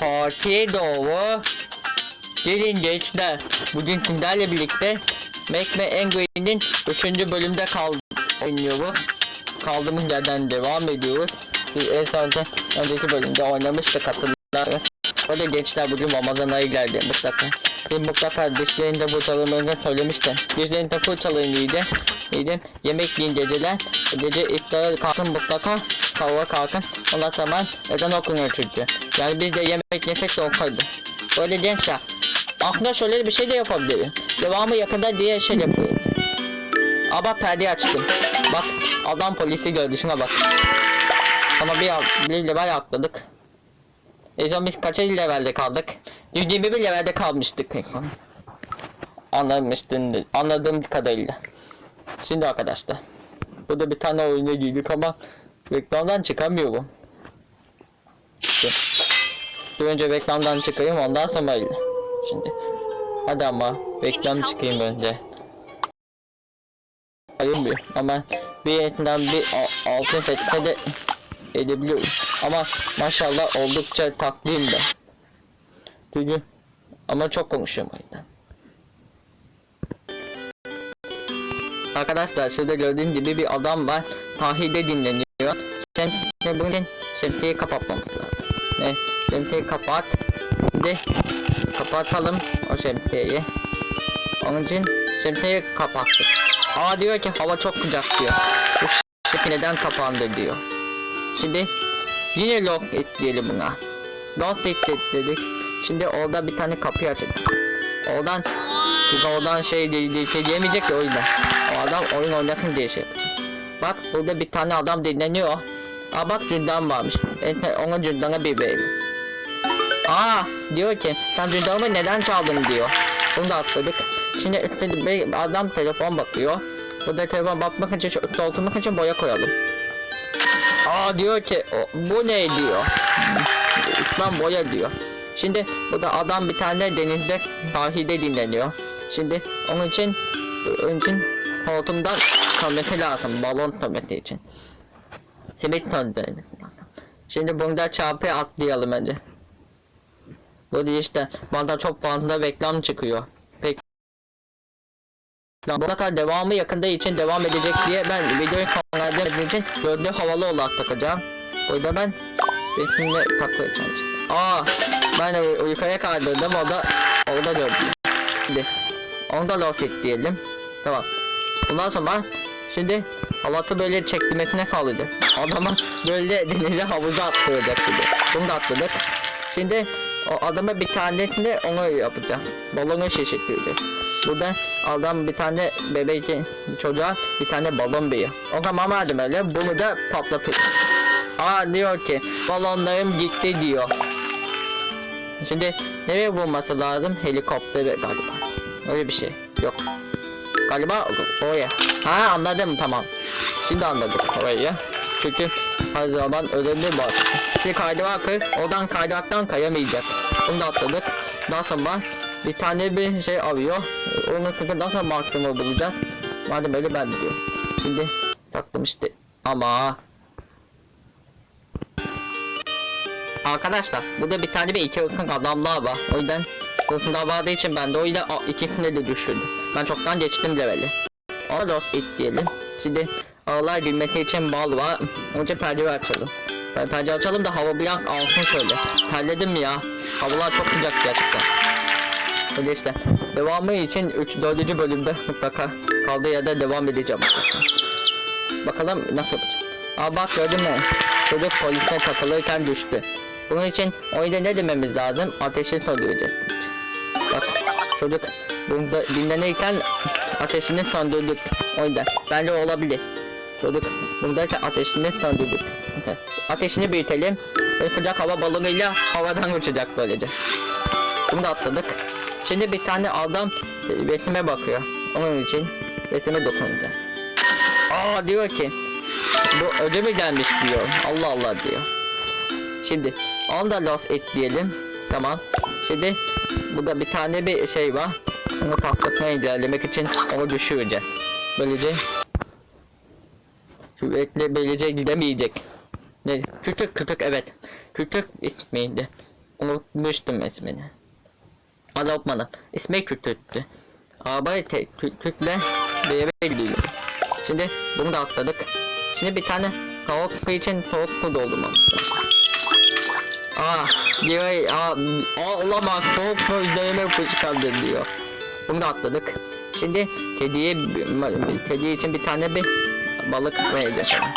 Fatih Doğu. Gelin gençler. Bugün sizlerle birlikte Mac ve Angry'nin 3. bölümde kal oynuyoruz. Kaldığımız yerden devam ediyoruz. Biz en sonunda önceki bölümde oynamıştık hatırlarsınız. Öyle gençler bugün Ramazan ayı geldi mutlaka. Siz mutlaka dişlerinde fırçalamayı söylemiştim. Dişlerinde fırçalayın iyiydi İyiydi Yemek yiyin geceler. Gece iftara kalkın mutlaka Kahve kalkın Ondan sonra ezan okunuyor çünkü Yani biz de yemek yesek de okuydu Böyle gençler Aklımda şöyle bir şey de yapabilirim Devamı yakında diye şey yapıyorum Ama perdeyi açtım Bak adam polisi gördü şuna bak Ama bir, bir level atladık e zaman biz kaça levelde kaldık? 121 levelde kalmıştık. Anlamıştın, anladığım kadarıyla. Şimdi arkadaşlar. Burada bir tane oyuna girdik ama reklamdan çıkamıyorum. Dur. Dur önce reklamdan çıkayım ondan sonra. Şimdi. Hadi ama reklam çıkayım önce. Hayır ama bir yerinden bir altın setse de edebiliyorum. Ama maşallah oldukça tatlıyım da. Çünkü ama çok konuşuyorum o yüzden. Arkadaşlar şurada gördüğün gibi bir adam var. Tahide dinleniyor. Sen ne bugün şemsiyeyi kapatmamız lazım. Ne? Şemsiyeyi kapat. Şimdi kapatalım o şemsiyeyi. Onun için şemsiyeyi kapattık. Aa diyor ki hava çok sıcak diyor. Bu şemsiye neden kapandı diyor. Şimdi yine lock it diyelim buna. Lock it dedik. Şimdi orada bir tane kapı açacak. Oradan oradan şey diye, diye şey diyemeyecek ya o yüzden. O adam oyun oynasın diye şey yapacak. Bak burada bir tane adam dinleniyor. Aa bak cündan varmış. Ente, ona cündana bir verelim. Aa diyor ki sen cündanımı neden çaldın diyor. Bunu da atladık. Şimdi üstte bir adam telefon bakıyor. Burada telefon bakmak için oturmak için boya koyalım. Aa diyor ki bu ne diyor. İslam boya diyor. Şimdi bu da adam bir tane denizde sahilde dinleniyor. Şimdi onun için onun için hortumdan sönmesi lazım. Balon sönmesi için. Simit söndürmesi lazım. Şimdi bunda çarpıya atlayalım önce. Böyle işte bana çok fazla reklam çıkıyor. Peki. Mutlaka devamı yakında için devam edecek diye ben videoyu sonlandırmak için gözlüğü havalı olarak takacağım. Yüzden ben resimle taklayacağım. Aa ben de uykuya kaldırdım o da orada gördüm. Şimdi onu da lost et diyelim. Tamam. Bundan sonra şimdi halatı böyle çektirmesine sağlayacağız. Adama böyle denize havuza attıracak şimdi. Bunu da atladık. Şimdi o adama bir tanesini onu yapacağız. Balonu şişirteceğiz. Burada adam bir tane bebek çocuğa bir tane balon veriyor. O zaman madem öyle bunu da patlatır. Aa diyor ki balonlarım gitti diyor. Şimdi nereye vurması lazım? Helikoptere galiba. Öyle bir şey. Yok. Galiba oraya. Ha anladım tamam. Şimdi anladık orayı. Çünkü her zaman önemli bas. Şimdi kaydırak kır. Oradan kaydıraktan kayamayacak. Bunu da atladık. Daha sonra bir tane bir şey arıyor. Onu sıfırdan sonra markımı bulacağız. Madem öyle ben de diyorum. Şimdi saklamıştı. Ama Arkadaşlar burada bir tane bir iki ısın adamlar var. O yüzden ısınlar vardığı için ben de o yüzden ikisini de düşürdüm. Ben çoktan geçtim leveli. Ona lost it diyelim. Şimdi ağlar girmesi için bal var. Önce perdeyi açalım. Ben perde açalım da hava biraz alsın şöyle. Terledim ya. Havalar çok sıcak gerçekten. Öyle işte. Devamı için 3 4. bölümde mutlaka kaldığı yerde devam edeceğim mutlaka. Bakalım nasıl yapacağım. Aa bak gördün mü? Çocuk polisine takılırken düştü. Bunun için o yüzden ne dememiz lazım? Ateşini söndüreceğiz. Bak çocuk bunda dinlenirken ateşini söndürdük. O yüzden bence olabilir. Çocuk bundayken ateşini söndürdük. Ateşini büyütelim. Ve sıcak hava balonuyla havadan uçacak böylece. Bunu da atladık. Şimdi bir tane adam resime bakıyor. Onun için resime dokunacağız. Aa diyor ki bu öce mi gelmiş diyor. Allah Allah diyor. Şimdi onu da lost et diyelim. Tamam. Şimdi burada bir tane bir şey var. Onu tahtasına ilerlemek için onu düşüreceğiz. Böylece sürekli böylece gidemeyecek. Ne? Kütük kütük evet. Kütük ismiydi. Unutmuştum ismini. Adı okumadım. İsmi kütüktü. Arabayı te- kütükle bir yere gidiyor. Şimdi bunu da atladık. Şimdi bir tane soğuk su için soğuk su doldurmamız lazım. Aa diyor aa, aa olamaz soğuk su üzerime fışkırdı diyor. Bunu da atladık. Şimdi kediye kedi için bir tane bir balık vereceğiz ona.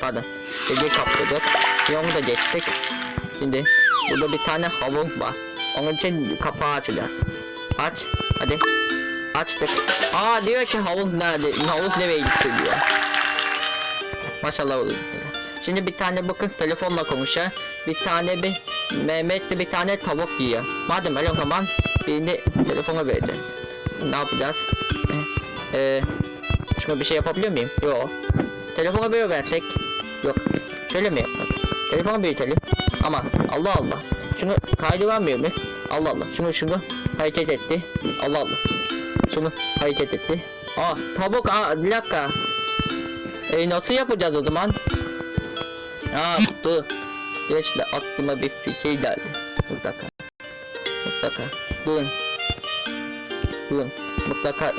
Pardon. Kediyi kaptırdık. Şimdi onu da geçtik. Şimdi burada bir tane havuz var. Onun için kapağı açacağız. Aç. Hadi. Açtık. Aa diyor ki havuz nerede? Havuz nereye gitti diyor. Maşallah olur. Şimdi bir tane bu kız telefonla konuşuyor. Bir tane bir Mehmet de bir tane tavuk yiyor. Madem öyle o zaman birini telefona vereceğiz. Ne yapacağız? Ee, e, şuna bir şey yapabiliyor muyum? Yok. Telefona böyle versek. Yok. Şöyle mi yapsak? Telefonu büyütelim. Aman Allah Allah. Şunu kaydı vermiyor mu? Allah Allah. Şunu şunu hareket etti. Allah Allah. Şunu hareket etti. Aa tavuk aa bir dakika. E nasıl yapacağız o zaman? Aa dur. Geç de aklıma bir fikir geldi. Mutlaka. Mutlaka. Durun. Durun. Mutlaka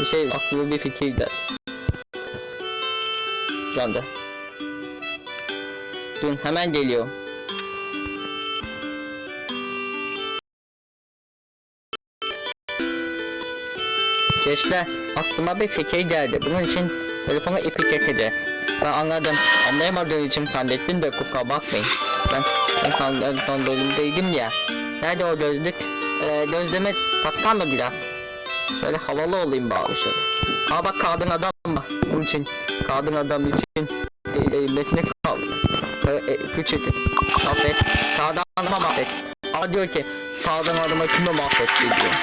bir şey aklıma bir fikir geldi. Şu anda. Durun hemen geliyor. Gençler aklıma bir fikir geldi. Bunun için telefona ipi keseceğiz. Ben anladım. Anlayamadığım için zannettim de kusura bakmayın. Ben en son, en son bölümdeydim ya. Nerede o gözlük? Ee, gözleme taksan mı biraz? Böyle havalı olayım bari şöyle. Aa bak kadın adam var. Bunun için kadın adam için e, e, metne kaldınız. E, e, küçültün. Affet. Kadın adama mahvet. Aa diyor ki kadın adama kime mahvetti diyor.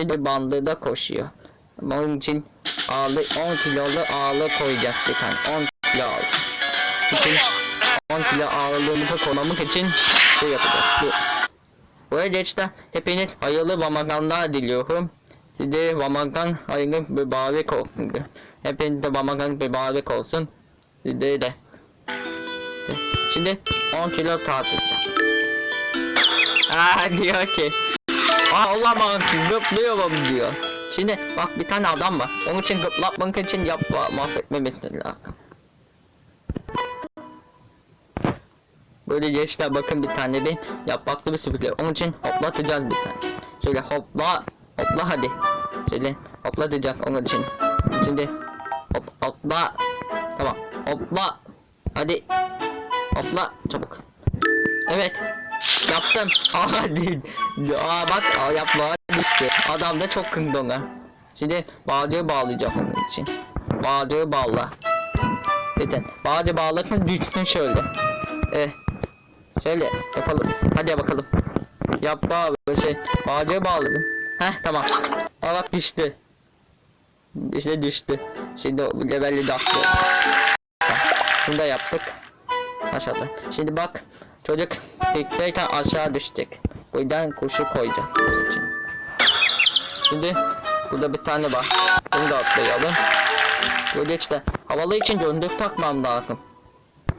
bir bandı da koşuyor. Onun için ağırlık 10 kilolu ağırlık koyacağız bir tane. 10 kilo ağırlık. için 10 kilo ağırlığımızı koymamak için bu yapacağız. Bu. Böyle işte hepiniz hayırlı Ramazanlar diliyorum. Size Ramazan hayırlı mübarek olsun. Hepinize Ramazan mübarek olsun. Size de. Şimdi 10 kilo tartacağız. Aa diyor ki Aa olamaz gıplıyorum diyor. Şimdi bak bir tane adam var. Onun için gıplatmak için yap mahvetmemesi lazım. Böyle gençler bakın bir tane bir yapraklı bir süpürge. Onun için hoplatacağız bir tane. Şöyle hopla hopla hadi. Şöyle hoplatacağız onun için. Şimdi hop hopla. Tamam hopla. Hadi hopla çabuk. Evet Yaptım. Aa değil. Aa bak aa, yapma düştü. Adam da çok kındı ona. Şimdi bağcığı bağlayacağım onun için. Bağcığı bağla. Zaten bağcığı bağlasın düşsün şöyle. Eh. Şöyle yapalım. Hadi bakalım. Yap abi şey. Bağcığı bağladım. Heh tamam. Aa bak düştü. İşte düştü. Şimdi levelli de attı. Bunu da yaptık. Aşağıda. Şimdi bak Çocuk tekteyken aşağı düşecek. O yüzden kuşu koyacağız. Şimdi burada bir tane var. Bunu da atlayalım. Böyle işte havalı için döndük takmam lazım.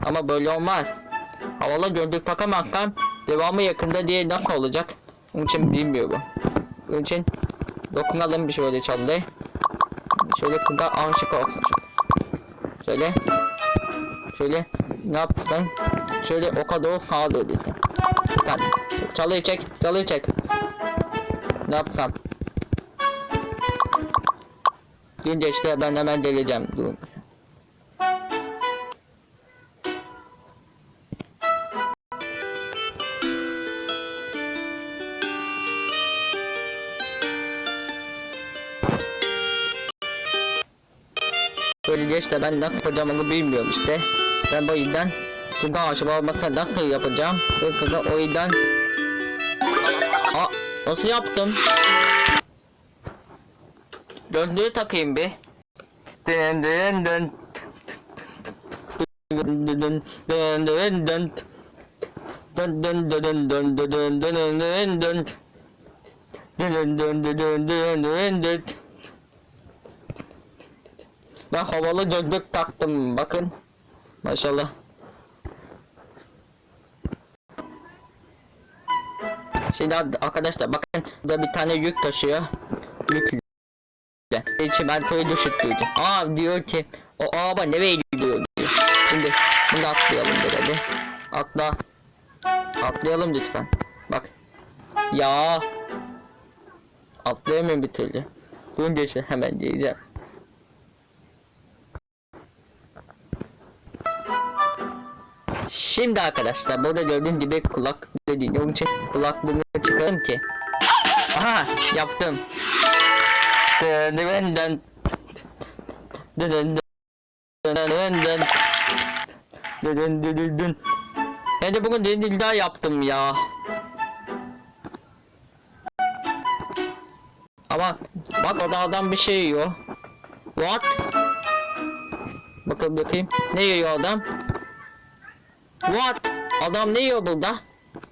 Ama böyle olmaz. Havalı döndük takamazsam devamı yakında diye nasıl olacak? Onun için bilmiyorum. Onun için dokunalım bir şöyle çaldı. Şöyle kıza aşık olsun. Şöyle. Şöyle ne yaptın? Şöyle o kadar sağa dönüyorsun. Tamam. Çalıyı çek, çalıyı çek. Ne yapsam? Gün işte ben hemen deleceğim. Durun. Böyle geç ben nasıl yapacağım onu bilmiyorum işte. Ben bu yüzden kıza aşık olmasa nasıl yapacağım? Kıza o yüzden... Aa, nasıl yaptım? Gözlüğü takayım bir. Dın dın dın. Dın dın dın dın dın dın. Dın dın dın dın dın dın dın dın dın dın. Dın dın dın dın dın dın dın dın. Ben havalı gözlük taktım bakın. Maşallah. Şimdi ad- arkadaşlar bakın burada bir tane yük taşıyor. Yükle. Çimentoyu düşürtüyor. Aa diyor ki o araba nereye gidiyor diyor. Şimdi bunu atlayalım hadi. Atla. Atlayalım lütfen. Bak. Ya. Atlayamıyorum bir türlü. Dur geçin hemen diyeceğim. Şimdi arkadaşlar burada gördüğün gibi kulak dediğin onun için kulaklığını çıkarım ki. Aha yaptım. Dın dın dın dın. Ben de bugün dün daha yaptım ya. Ama bak o da adam bir şey yiyor. What? Bakın bakayım. Ne yiyor adam? What? Adam ne yiyor burada?